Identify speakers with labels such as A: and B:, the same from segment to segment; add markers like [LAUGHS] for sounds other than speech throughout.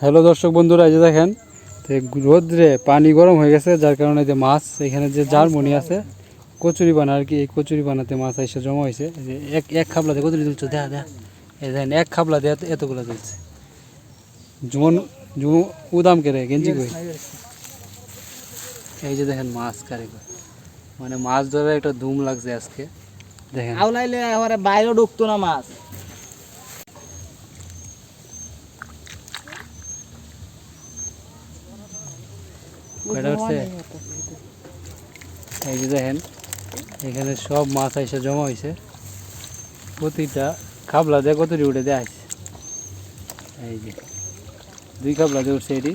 A: Hello দর্শক বন্ধুরা, এই যে দেখেন রোদ্রে পানি গরম হয়ে গেছে, যার কারণে যে মাছ, এখানে যে জারমনি আছে, কচুরি বানা আর কি, এই কচুরি বানাতে মাছ এসে জমা হয়েছে। এক এক খাবলাতে কচুরি তুলছো দেখা দেখা এই দেখেন, এক খাবলা দিয়ে এতগুলো তুলছে। জুমন জুমু উদাম কেরে, গেঞ্জি কই? এই যে দেখেন মাছ কারে মানে মাছ ধরে একটা ধুম লাগছে আজকে। দেখেন।
B: বাইরে ঢুকতো না মাছ।
A: উঠছে এই যে দেখেন এখানে সব মাছ এসে জমা হয়েছে প্রতিটা খাবলা দিয়ে কতটি উঠে দেওয়া আছে এই যে দুই খাবলা দিয়ে উঠছে এটি।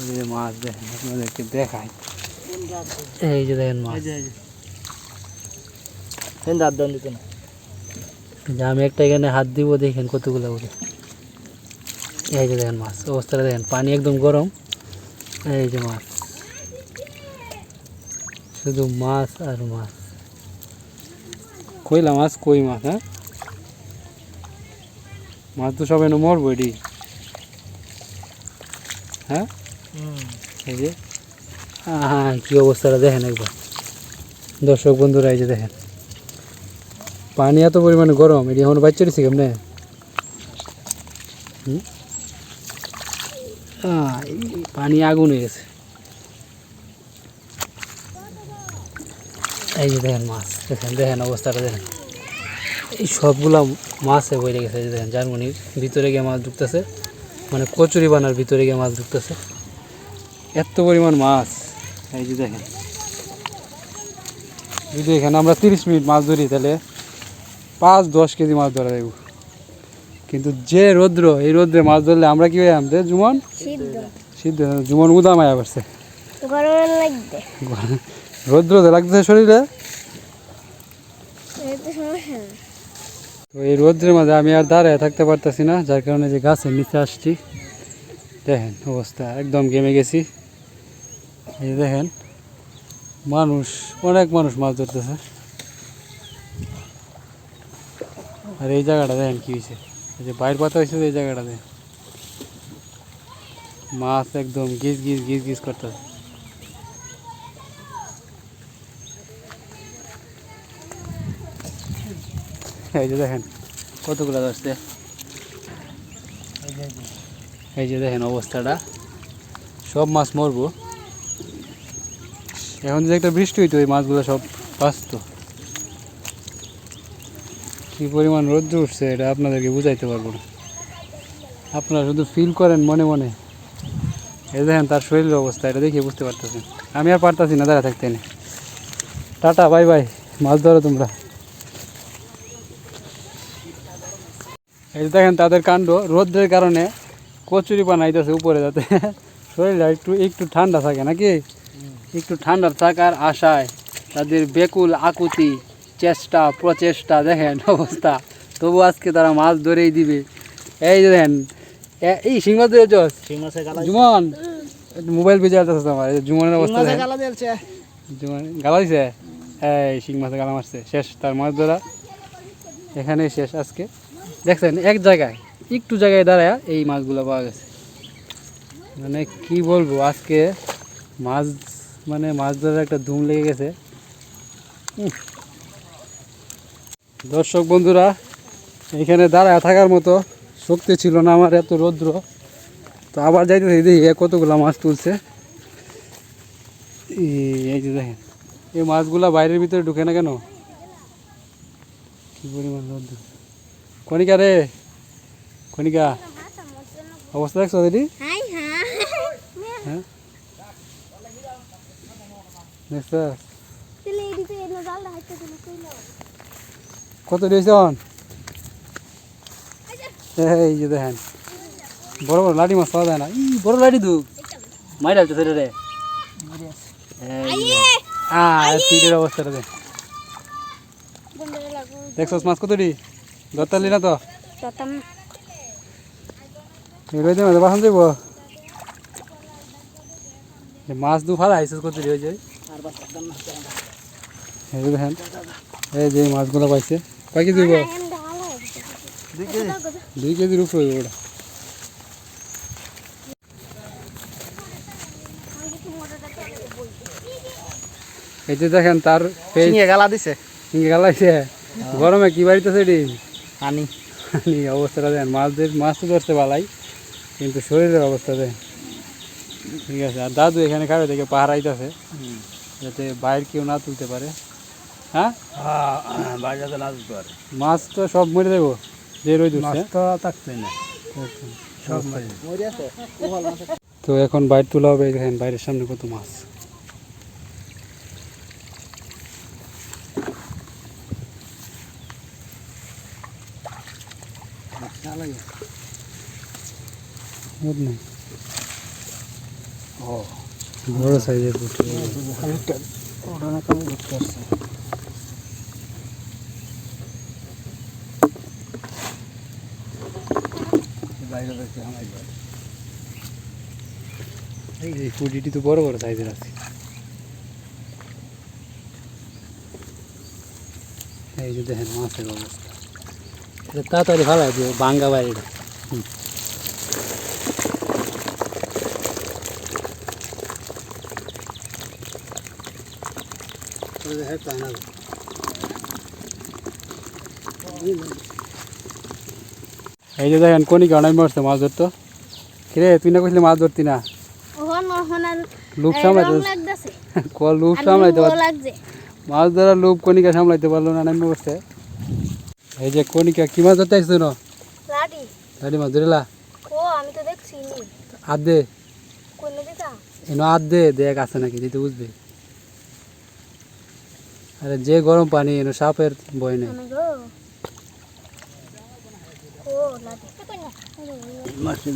A: এই যে মাছ দেখেন আপনাদেরকে দেখায় এই যে দেখেন মাছ।
B: দাঁত দান দিত না
A: যে আমি একটা এখানে হাত দিব দেখেন কতগুলো উঠে। এই যে দেখেন মাছ অবস্থাটা দেখেন পানি একদম গরম। এই যে মাছ। শুধু মাছ আর মাছ। কইলা মাছ কই মাছ হ্যাঁ? মাছ তো সব এনে মরবো এটি। হ্যাঁ? এই যে। হ্যাঁ কি অবস্থাটা দেখেন একবার। দর্শক বন্ধুরা এই যে দেখেন। পানি এত পরিমাণে গরম এটি এখন বাচ্চা দিছি কেমনে? পানি আগুন হয়ে গেছে। এই যে দেখেন মাছ দেখেন দেখেন অবস্থাটা দেখেন। এই সবগুলা মাছে বইরে গেছে এই যে দেখেন জার্মানির ভিতরে গিয়ে মাছ ঢুকতেছে। মানে কচুরি বানার ভিতরে গিয়ে মাছ ঢুকতেছে। এত পরিমাণ মাছ এই যে দেখেন। যদি এখানে আমরা তিরিশ মিনিট মাছ ধরি তাহলে পাঁচ দশ কেজি মাছ ধরা যাবে কিন্তু যে রৌদ্র এই রৌদ্রে মাছ ধরলে আমরা কি হয়ে আমাদের জুমন?
C: সিদ্ধ।
A: জুমন উদাম আয়া পারছে
C: গরম লাগবে।
A: রৌদ্র তো লাগতেছে শরীরে?
C: তো
A: এই রৌদ্রের মাঝে আমি আর দাঁড়ায় থাকতে পারতেছি না যার কারণে যে গাছের নিচে আসছি। দেখেন অবস্থা একদম গেমে গেছি। এই দেখেন মানুষ অনেক মানুষ মাছ ধরতেছে। আর এই জায়গাটা দেখেন কি হয়েছে? এই যে বাইর পাতা হয়েছে এই জায়গাটা দেখেন। মাছ একদম গিজ গিজ গিজ গিজ করতেছে। এই যে দেখেন, কতগুলো ধরছে? এই যে দেখেন অবস্থাটা। সব মাছ মরবো। এখন যদি একটা বৃষ্টি হইতো এই মাছগুলো সব বাঁচত। কি পরিমাণ রৌদ্র উঠছে, এটা আপনাদেরকে বুঝাইতে পারব না। আপনারা শুধু ফিল করেন মনে মনে। এই দেখেন, তার শরীরের অবস্থা, এটা দেখে বুঝতে পারতেছেন। আমি আর পারতাছি না দাঁড়া থাকতে টাটা, বাই বাই। মাছ ধরো তোমরা। এই যে দেখেন তাদের কাণ্ড রোদ্রের কারণে কচুরি বানাইতেছে উপরে যাতে। শরীরটা একটু একটু ঠান্ডা থাকে নাকি? একটু ঠান্ডা থাকার আশায় তাদের বেকুল আকুতি চেষ্টা প্রচেষ্টা দেখেন অবস্থা। তবু আজকে তারা মাছ ধরেই দিবে। এই যে দেখেন এই শিং মাছ ধরেছ?
B: শিং
A: জুমন মোবাইল বেজে আসতেছে আমার জুমনের অবস্থা জুমন গালা দিছে? এই শিং মাছে গালা মারছে। শেষ তার মাছ ধরা। এখানেই শেষ আজকে। দেখছেন, এক জায়গায়, একটু জায়গায় দাঁড়ায় এই মাছগুলো পাওয়া গেছে। মানে কি বলব, আজকে মাছ মানে মাছ ধরার একটা ধুম লেগে গেছে। দর্শক বন্ধুরা, এখানে দাঁড়ায় থাকার মতো শক্তি ছিল না আমার এত রৌদ্র। তো আবার যাইতেছি, দেখি কতগুলো মাছ তুলছে। এই যে দেখেন, এই মাছগুলা বাইরের ভিতরে ঢুকে না কেন? কি পরিমাণ রৌদ্র। কণিকা রে। কণিকা অবস্থা দেখছ দিদি?
C: হ্যাঁ?
A: দেখছ? কত দিয়েছ এই যে দেখেন বড় বড় লাঠি মাছ পাওয়া যায় না। ই বড় লাঠি দু মাই ডালছে রে। আহ পিঠের অবস্থাটা দেখ
C: বন্ধুরা লাগু।
A: দেখছস মাছ ধরতালি না তো? মাছ দু ফাল আইসিস
B: করতে রয়েছে
A: এই যে। দেখেন এই পাইছে। কয় কেজি
C: দিব
B: দুই
A: কেজির উপরে ওটা এই যে দেখেন তার
B: গালা দিছে
A: গালা দিছে গরমে কি বাড়িতেছে ডিম
B: আনি
A: আনি অবস্থাটা দেন। মাছদের মাছ তো ধরতে পালাই কিন্তু শরীরের অবস্থা দেন। ঠিক আছে আর দাদু এখানে খাবে থেকে পাহারাইতেছে যাতে বাইরে কেউ না তুলতে পারে। হ্যাঁ?
B: বাজাতে না দিতে পারে।
A: মাছ তো সব মরে দেবো যে রোদ উঠছে।
B: তো থাকছে না।
A: সব
B: মরে
A: তো এখন বাইর তোলা হবে এই দেখেন বাইরের সামনে কত মাছ। নেই। ও। বড় সাইজের পুঁটি এই পুঁটিটি তো বড় বড় সাইজের আছে। এই যে দেখেন মাছের অবস্থা। এটা তাড়াতাড়ি ভালো আছে বাঙ্গা বাড়িটা হুম। এই যে দেখেন কোনি গানাই মারছে মাছ ধরতো। কিরে তুই না কইছিলি মাছ ধরতি না?
C: এই
A: সামলাইতে [LAUGHS] ক
C: আর
A: সামলাইতে মাছ ধরার লোভ কনিকা সামলাইতে পারল না নামি বসছে। এই যে কনিকা কি মাছ ধরতে আসছো না?
C: লাডি।
A: মাছ ধরেলা
C: ও আমি তো দেখছি নি।
A: হাত দে।
C: কোন দিতা
A: এনো হাত দে দেখ আছে নাকি দিতে বুঝবে। আরে যে গরম পানি এনো সাপের ভয় নেই।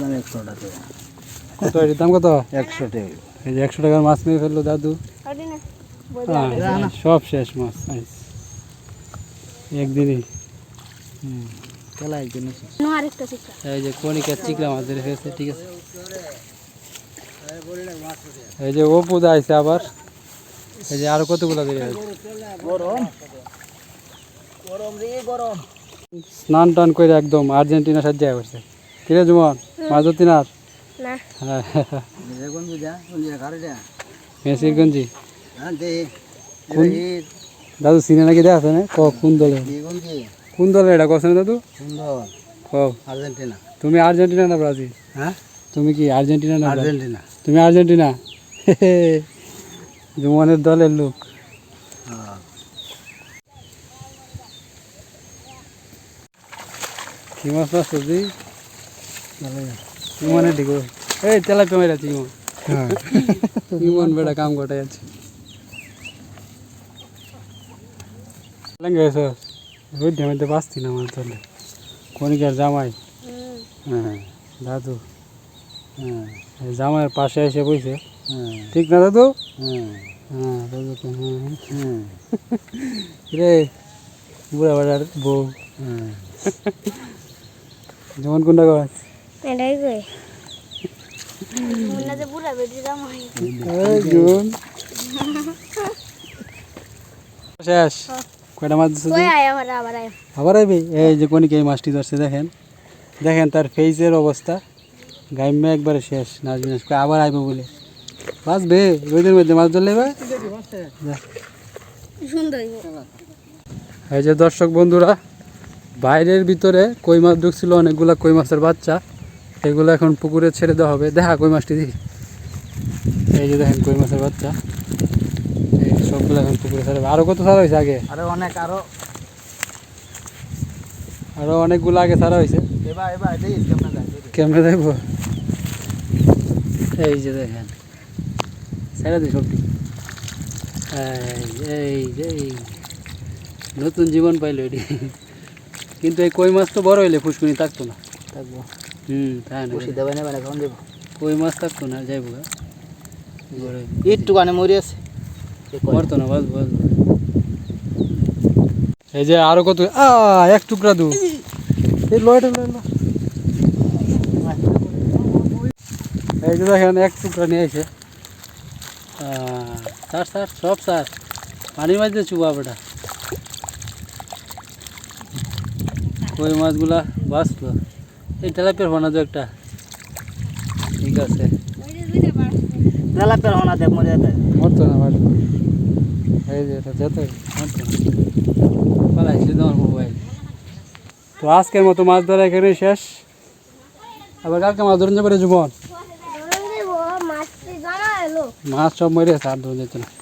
B: দাম একশো টাকা।
A: কত এটির দাম কত?
B: একশো টাকা।
A: এই যে একশো টাকার মাছ মেরে ফেলল দাদু। হ্যাঁ, সব শেষ মাছ একদিনই।
B: খেলা
A: এই যে কনিকা চিকলা মাছ ধরে ফেলছে ঠিক আছে? এই যে আবার। এই যে আরও কতগুলো ধরে আছে?
B: গরম। গরম রে গরম।
A: স্নান টান করে একদম আর্জেন্টিনা সাজ্জা করছে কিরে জুমন? মাছ ধরতি না। মেসির গঞ্জি
B: হ্যাঁ
A: দাদু সিনে নাকি দেখা আছে না? ক কোন দলে?
B: কোন
A: দলে এটা কছ না দাদু?
B: সুন্দর।
A: ক।
B: আর্জেন্টিনা।
A: তুমি আর্জেন্টিনা না ব্রাজিল?
B: হ্যাঁ?
A: তুমি কি আর্জেন্টিনা না?
B: আর্জেন্টিনা।
A: তুমি আর্জেন্টিনা? [LAUGHS] জুমনের দলের লোক।
B: হ্যাঁ
A: কি মাছ মাছ সবজি? ইমনে ঠিক এই তেলা পেমাই আছে ইমন ইমন বেটা কাম কটাই আছে। ওই ডেমেতে বাঁচতি না মাছ ধরলে কনিকার জামাই। হ্যাঁ দাদু। হ্যাঁ জামাইয়ের পাশে এসে বইছে। ঠিক না দাদু?
B: হ্যাঁ।
A: হ্যাঁ দাদু হ্যাঁ
B: হ্যাঁ। [LAUGHS]
A: রে বুড়া বেড়ার বউ।
B: হ্যাঁ। [LAUGHS]
A: যেমন কোনটা গাছ
C: এটাই কই? [LAUGHS]
A: শেষ। কয়টা মাছ
C: আবার
A: আইবি? এই যে কোনিকে এই মাছটি ধরছে দেখেন। দেখেন তার ফেসের অবস্থা। গাইমে একবারে শেষ নাচ আবার আইবে বলে। বাঁচবে রোদের মধ্যে মাছ ধরলে এবার? এই যে দর্শক বন্ধুরা বাইরের ভিতরে কই মাছ ঢুকছিল অনেকগুলা কই মাছের বাচ্চা এগুলো এখন পুকুরে ছেড়ে দেওয়া হবে। দেখা কই মাছটি দেখি। এই যে দেখেন কই মাছের বাচ্চা। এই সবগুলো এখন পুকুরে ছেড়ে দেবে। আরও কত ছাড়া হয়েছে আগে?
B: আরও অনেক আরও।
A: আরও অনেকগুলো আগে ছাড়া হয়েছে।
B: কেমনে
A: দেখব এই যে দেখেন। ছেড়ে দিই সবটি। এই এই নতুন জীবন পাইলো এটি। কিন্তু এই কই মাছ তো বড় হইলে ফুসকুনি থাকতো না।
B: থাকব।
A: হুম তাই না?
B: দেবে না মানে কখন দেবো।
A: কই মাছ থাকতো না যাইবো। বড়
B: একটু কানে মরি আছে।
A: মরতো না বাস বাস এই যে আরও কত আ এক টুকরা দু এই লয়টা লয় এই যে দেখেন এক টুকরা নিয়ে এসে স্যার স্যার সব স্যার। পানির মাছ দিয়ে চুবা বেটা। কই মাছগুলা? বাঁচলো। এই তেলাপিয়ার বানা তো একটা। ঠিক আছে।
B: তেলা পের হনা দেখ যায়
A: মরতো না বাস এই যে এটা যেতে পালাইছি তোমার মোবাইল। তো আজকের মতো মাছ ধরা এখানে শেষ। আবার কালকে মাছ ধরুন যাবে জীবন
C: ধরুন দেবো মাছটি জানা এলো
A: মাছ সব মরে গেছে আর